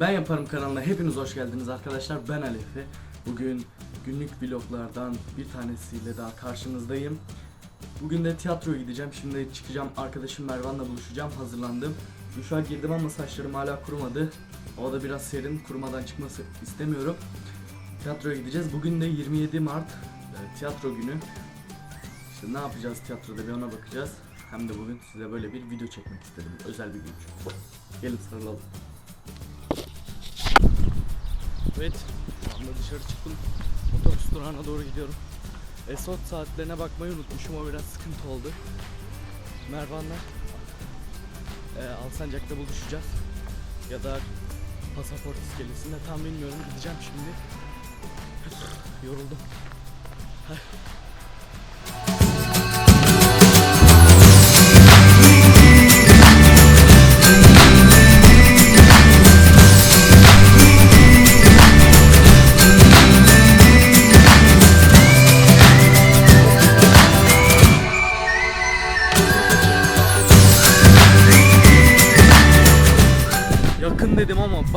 Ben Yaparım kanalına hepiniz hoş geldiniz arkadaşlar. Ben Ali Efe. Bugün günlük vloglardan bir tanesiyle daha karşınızdayım. Bugün de tiyatroya gideceğim. Şimdi çıkacağım. Arkadaşım Mervan'la buluşacağım. Hazırlandım. Duşa girdim ama saçlarım hala kurumadı. O da biraz serin. Kurumadan çıkması istemiyorum. Tiyatroya gideceğiz. Bugün de 27 Mart e, tiyatro günü. İşte ne yapacağız tiyatroda bir ona bakacağız. Hem de bugün size böyle bir video çekmek istedim. Özel bir gün çünkü. Gelin sarılalım. Evet, şu anda dışarı çıktım. Otobüs durağına doğru gidiyorum. Esot saatlerine bakmayı unutmuşum, o biraz sıkıntı oldu. Mervan'la e, Alsancak'ta buluşacağız. Ya da pasaport iskelesinde tam bilmiyorum, gideceğim şimdi. Yoruldum.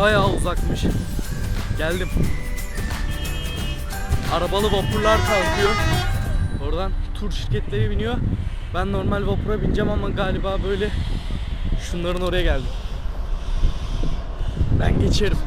Bayağı uzakmış. Geldim. Arabalı vapurlar kalkıyor. Oradan tur şirketleri biniyor. Ben normal vapura bineceğim ama galiba böyle şunların oraya geldim. Ben geçerim.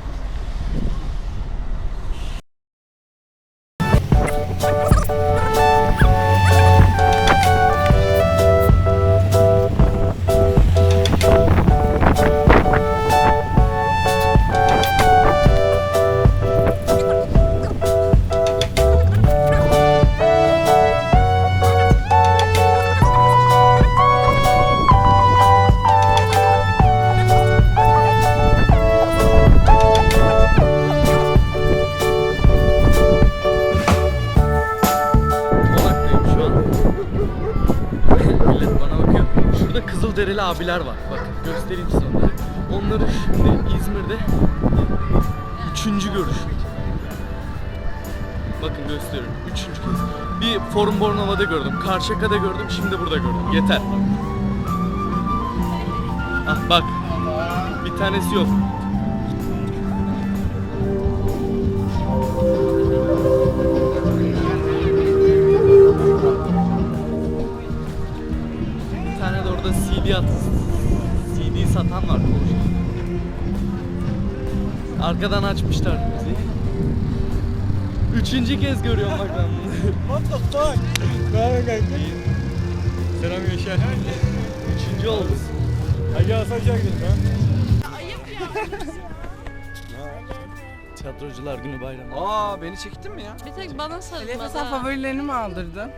Millet bana bakıyor. Şurada Kızılderili abiler var. Bakın göstereyim size onları. Onları şimdi İzmir'de üçüncü görüşüm. Bakın gösteriyorum. Üçüncü kez. Bir Forum Bornova'da gördüm. Karşıyaka'da gördüm. Şimdi burada gördüm. Yeter. Ah bak. Bir tanesi yok. Arkadan açmışlar müziği. Üçüncü kez görüyorum bak ben bunu. What the fuck? Ne haber kanka? Selam Yaşar. Üçüncü oldu. Hadi Alsancak'a gidelim ha. Tiyatrocular günü bayramı. Aa beni çektin mi ya? Bir tek bana Efe sen sarılmadı. favorilerini mi aldırdın?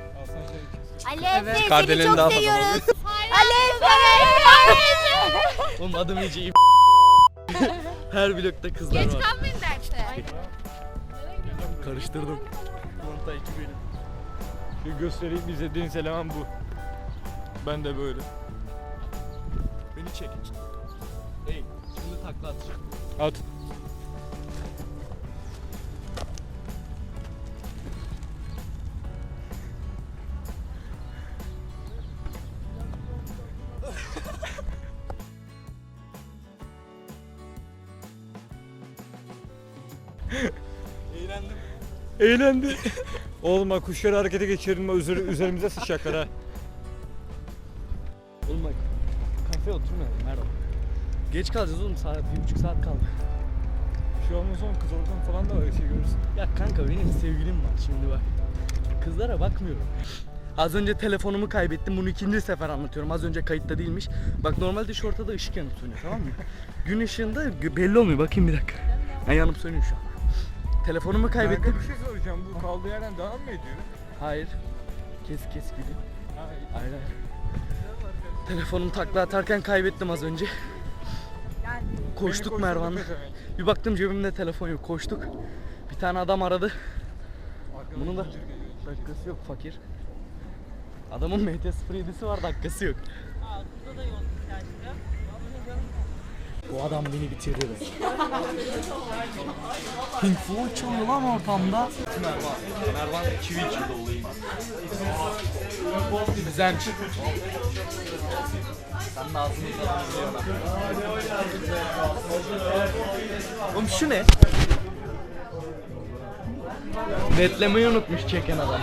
Ali Efe seni Kardelen'i çok daha fazla seviyoruz. Ali Efe. Oğlum adım iyice iyi. Her blokta kızlar Geç var. kalmayın derse. Karıştırdım. Montaj benim. Şu göstereyim izlediğiniz eleman bu. Ben de böyle. Beni çek. Hey, şimdi takla atacağım. At. Eğlendi. Oğlum bak kuşları harekete geçirme üzeri, üzerimize sıçacaklar ha. Oğlum bak, kafeye oturmayalım merhaba. Geç kalacağız oğlum, saat bir buçuk saat kaldı. Bir şey olmaz oğlum kız oradan falan da öyle şey görürsün. Ya kanka benim sevgilim var şimdi bak. Kızlara bakmıyorum. Az önce telefonumu kaybettim. Bunu ikinci sefer anlatıyorum. Az önce kayıtta değilmiş. Bak normalde şu ortada ışık yanıp sönüyor tamam mı? Gün ışığında belli olmuyor. Bakayım bir dakika. Ha, yanıp sönüyor şu an. Telefonumu kaybettim. Kanka bir şey soracağım bu kaldığı yerden devam mı ediyor? Hayır. Kes kes gidiyor. Hayır. Hayır hayır. Telefonumu takla atarken kaybettim az önce. Koştuk Mervan'la. Bir baktım cebimde telefon yok. Koştuk. Bir tane adam aradı. Bunun da dakikası yok fakir. Adamın MT-07'si var dakikası yok. Bu adam beni bitirdi be. Pink Floyd çalıyor lan ortamda. Mervan, Mervan çivi içinde olayım. Güzelmiş. Sen de ağzını. Oğlum şu ne? Netlemeyi unutmuş çeken adam.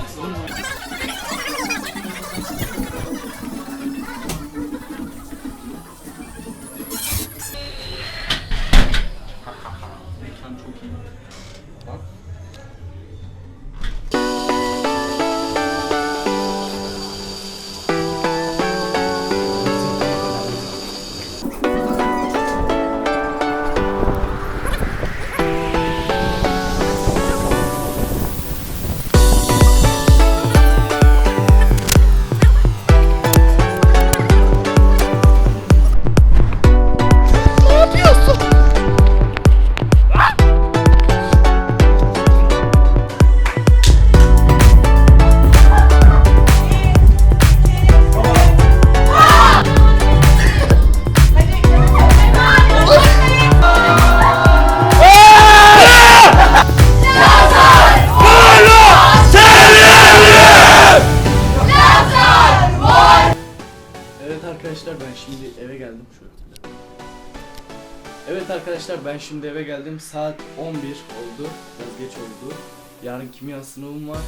Evet arkadaşlar ben şimdi eve geldim. Saat 11 oldu. Biraz geç oldu. Yarın kimya sınavım var.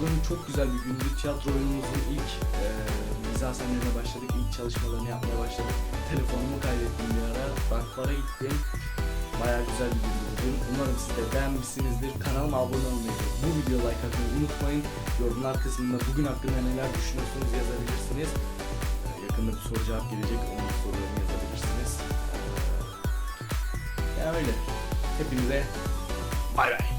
Bugün çok güzel bir gündü. Tiyatro oyunumuzun ilk e, başladık. İlk çalışmalarını yapmaya başladık. Telefonumu kaydettim bir ara. Banklara gittim. Baya güzel bir gündü bugün. Umarım siz de beğenmişsinizdir. Kanalıma abone olmayı, bu videoya like atmayı unutmayın. Yorumlar kısmında bugün hakkında neler düşünüyorsunuz yazabilirsiniz. Yakında bir soru cevap gelecek. Onun sorularını yazabilirsiniz. Ee, Yani öyle. Hepinize bay bay.